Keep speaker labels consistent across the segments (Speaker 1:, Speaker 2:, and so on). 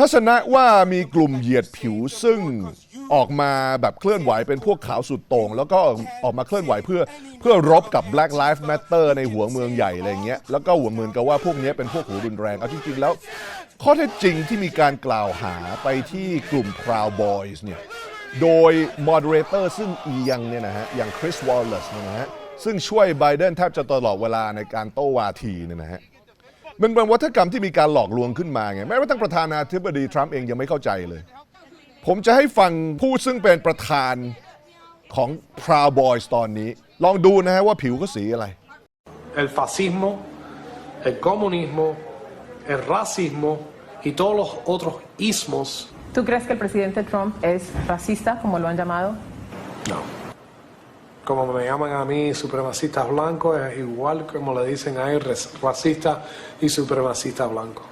Speaker 1: ทัศนะว่ามีกลุ่มเหยียดผิวซึ่งออกมาแบบเคลื่อนไหวเป็นพวกขาวสุดโต่งแล้วก็ออกมาเคลื่อนไหวเพื่อเพื่อรบกับ Black Lives Matter ในหัวเมืองใหญ่อะไรเงี้ยแล้วก็หัวเมืองก็ว่าพวกนี้เป็นพวกหัวรุนแรง เอาจริง ๆ แล้ว ข้อเท็จจริงที่มีการกล่าวหาไปที่กลุ่ม Proud Boys เนี่ย โดย moderator ซึ่งอียงเนี่ยนะฮะ อย่าง chris w a l l เ c e นะฮะซึ่งช่วยไบเดนแทบจะตลอดเวลาในการโต้วาทีเนี่ยนะฮะมันเป็นวัฒกรรมที่มีการหลอกลวงขึ้นมาไงแม้ว่าทั้งประธานาธิบดี ทรัมป์เองยังไม่เข้าใจเลย ผมจะให้ฟังผู้ซึ่งเป็นประธานของ Proud Boys ตอนนี้ ลองดูนะฮะว่าผิวก็สีอะไร
Speaker 2: el fascismo el comunismo el racismo y todos los otros ismos
Speaker 3: ¿Tú crees que el presidente Trump es racista, como lo han llamado?
Speaker 2: No. como me llaman a mí supremacistas blancos, es igual como le dicen a él racistas y supremacistas blancos.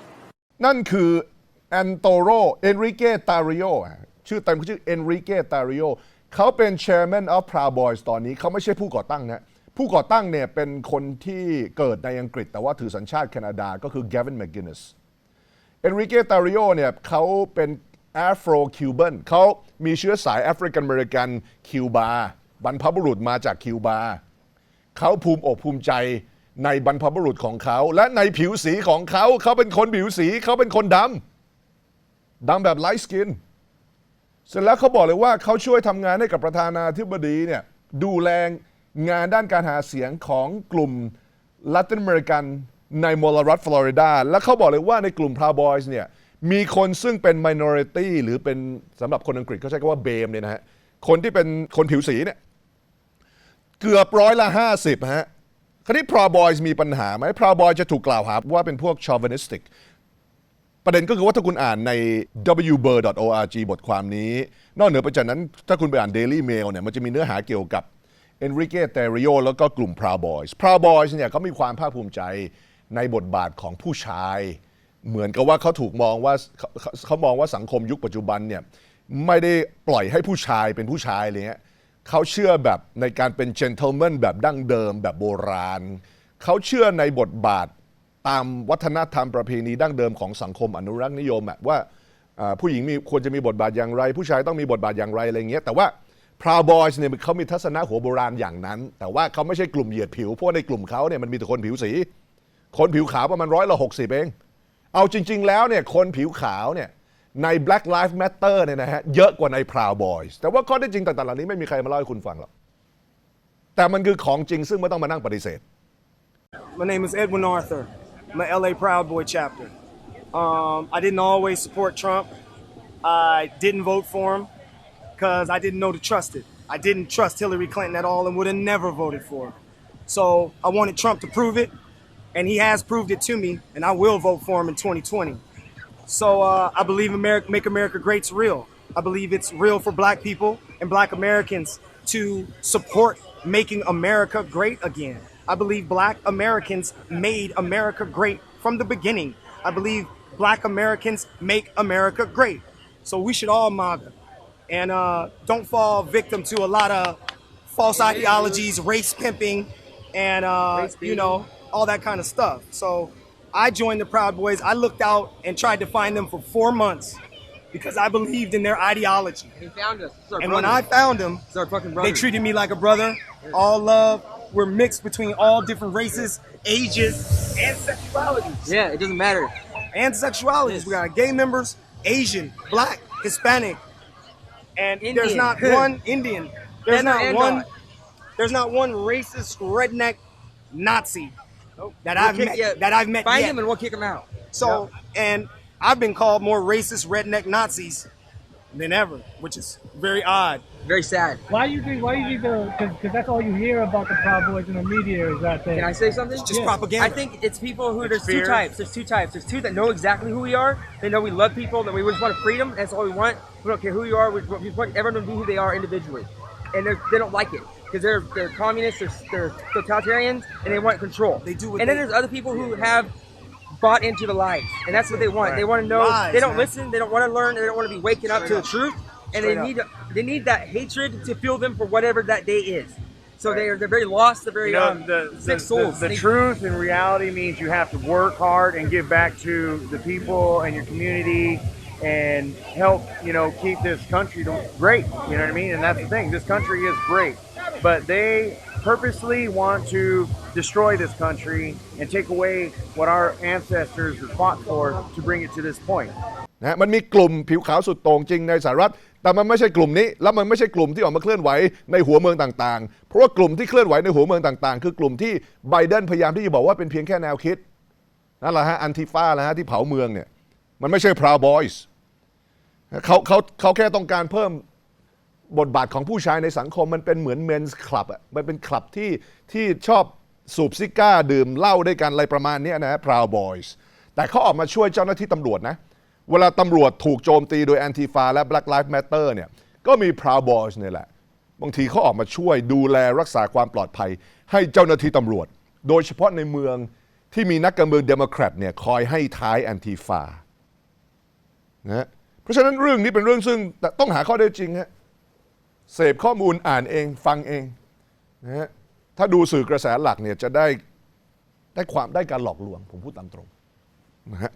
Speaker 1: นั่นคือแอนโตโรเอนริเกตาริโอชื่อเต็มเขาชื่อเอนริเกตาริโอเขาเป็น Chairman of Proud Boys ตอนนี้ เขาไม่ใช่ผู้ก่อตั้งนะ ผู้ก่อตั้งเนี่ยเป็นคนที่เกิดในอังกฤษแต่ว่าถือสัญชาติแคนาดา ก็คือ Gavin m c g i n n i s เอนริเกตาริโอเนี่ยเขาเป็น Afro-Cuban เขามีเชื้อสาย African-American นคิวบาบรรพบุรุษมาจากคิวบา เขาภูมิอกภูมิใจในบรรพบุรุษของเขา และในผิวสีของเขาเขาเป็นคนผิวสีเขาเป็นคนดำดำแบบไลท์สกินเสร็จแล้วเขาบอกเลยว่าเขาช่วยทำงานให้กับประธานาธิบดีเนี่ยดูแลงานด้านการหาเสียงของกลุ่มลาตินอเมริกัน ในมลรัฐฟลอริดา และเขาบอกเลยว่าในกลุ่มพาวบอยส์เนี่ยมีคนซึ่งเป็นมิ n o r i t y หรือเป็นสำหรับคนอังกฤษเขาใช้คำว่าเบมเนี่ยนะฮะคนที่เป็นคนผิวสีเนี่ยเกือบร้อยละ 50ฮะคราวนี้พราวบอยมีปัญหาไหมพราวบอยจะถูกกล่าวหาว่าเป็นพวกชอวนิสติกประเด็นก็คือว่าถ้าคุณอ่านใน wbur.org บทความนี้ นอกเหนือไปจากนั้นถ้าคุณไปอ่าน Daily Mail เนี่ยมันจะมีเนื้อหาเกี่ยวกับเอนริเกเตริโอแล้วก็กลุ่มพราวบอยส์พราวบอยส์เนี่ยเขามีความภาคภูมิใจในบทบาทของผู้ชาย เหมือนกับว่าเขาถูกมองว่าเขาเขามองว่าสังคมยุคปัจจุบันเนี่ยไม่ได้ปล่อยให้ผู้ชายเป็นผู้ชายเลย้ยเขาเชื่อแบบในการเป็นเจนเทลแมนแบบดั้งเดิมแบบโบราณ เขาเชื่อในบทบาทตามวัฒนธรรมประเพณีดั้งเดิมของสังคมอนุรักษ์นิยมว่าผู้หญิงมีควรจะมีบทบาทอย่างไร ผู้ชายต้องมีบทบาทอย่างไรอะไรเงี้ยแต่ว่าพราวบอยส์เนี่ยเขามีทัศนะหัวโบราณอย่างนั้น แต่ว่าเขาไม่ใช่กลุ่มเหยียดผิวเพราะในกลุ่มเขาเนี่ยมันมีแต่คนผิวสีคนผิวขาวประมาณร้อยละหกสิบเองเอาจริงๆแล้วเนี่ยคนผิวขาวเนี่ยใน Black Lives Matter เนี่ยนะฮะ เยอะกว่าใน Proud Boys แต่ว่าข้อทีจจริงต่างๆเหล่านี้ไม่มีใครมาเล่าให้คุณฟังหรอก แต่มันคือของจริง ซึ่งไม่ต้องมานั่งปฏิเสธ
Speaker 4: My name is Edwin Arthur I'm a LA Proud Boy chapter um, I didn't always support Trump I didn't vote for him because I didn't know to trust it I didn't trust Hillary Clinton at all and would have never voted for him so I wanted Trump to prove it and he has proved it to me and I will vote for him in 2020 So uh, I believe America, Make America Great's real. I believe it's real for black people and black Americans to support making America great again. I believe black Americans made America great from the beginning. I believe black Americans make America great. So we should all MAGA and uh, don't fall victim to a lot of false ideologies, race pimping, and, uh, you know, all that kind of stuff. So I joined the Proud Boys. I looked out and tried to find them for four months because I believed in their ideology.
Speaker 5: He found us. And
Speaker 4: brother. when I found them, they treated me like a brother. All love. We're mixed between all different races, ages, and sexualities.
Speaker 5: Yeah, it doesn't matter.
Speaker 4: And sexualities. We got gay members, Asian, black, Hispanic, and Indian. there's not one Indian. There's and, not one. There's not one racist redneck Nazi that we'll I've met. You, that I've met.
Speaker 5: Find yet. him and we'll kick him out.
Speaker 4: So and I've been called more racist redneck Nazis than ever, which is very odd.
Speaker 5: Very sad.
Speaker 6: Why do you think? Why do you think the? Because that's all you hear about the Proud Boys in the media is that they.
Speaker 5: Can I say something?
Speaker 4: It's just yeah. propaganda.
Speaker 5: I think it's people who it's there's two types. There's two types. There's two that know exactly who we are. They know we love people. That we just want freedom. That's all we want. We don't care who you are. We, we want everyone to be who they are individually, and they don't like it because they're they're communists, they're, they're totalitarians, and they want control. They do. and then there's other people who have bought into the lies, and that's what they want. Right. They want to know. Lies, they don't man. listen. They don't want to learn. They don't want to be waking up to up. the truth. And they need they need that hatred to fuel them for whatever that day is. So right. they're they're very lost. They're very you know, um, the, sick the, souls.
Speaker 7: The, the truth and reality means you have to work hard and give back to the people and your community and help you know keep this country great. You know what I mean? And that's the thing. This country is great. but they purposely want to destroy this country and take away what our ancestors fought for to bring it to this point.
Speaker 1: นะมันมีกลุ่มผิวขาวสุดโต่งจริงในสหรัฐแต่มันไม่ใช่กลุ่มนี้ และมันไม่ใช่กลุ่มที่ออกมาเคลื่อนไหวในหัวเมืองต่างๆเพราะว่ากลุ่มที่เคลื่อนไหวในหัวเมืองต่างๆ คือกลุ่มที่ไบเดนพยายามที่จะบอกว่าเป็นเพียงแค่แนวคิดนั่นแหละฮะอันทิฟ้าแล้วฮะที่เผาเมืองเนี่ยมันไม่ใช่พราวบอยส์เขาเขาเขาแค่ต้องการเพิ่มบทบาทของผู้ชายในสังคมมันเป็นเหมือนเมนส์คลับอ่ะ มันเป็นคลับที่ที่ชอบสูบซิก้า ดื่มเหล้าด้วยกันอะไรประมาณนี้นะพราวบอยส์แต่เขาออกมาช่วยเจ้าหน้าที่ตำรวจนะ เวลาตำรวจถูกโจมตีโดยแอนติฟาและ Black Lives Matter เนี่ยก็มีพราวบอยส์เนี่ยแหละ บางทีเขาออกมาช่วยดูแลรักษาความปลอดภัย ให้เจ้าหน้าที่ตำรวจ โดยเฉพาะในเมืองที่มีนักการเมืองเดโมแครตเนี่ยคอยให้ท้ายแอนติฟานะเพราะฉะนั้นเรื่องนี้เป็นเรื่องซึ่งต้องหาข้อได้จริงฮะเสพข้อมูลอ่านเองฟังเองนะฮะถ้าดูสื่อกระแสหลักเนี่ยจะได้ได้ความได้การหลอกลวง ผมพูดตามตรงนะฮะ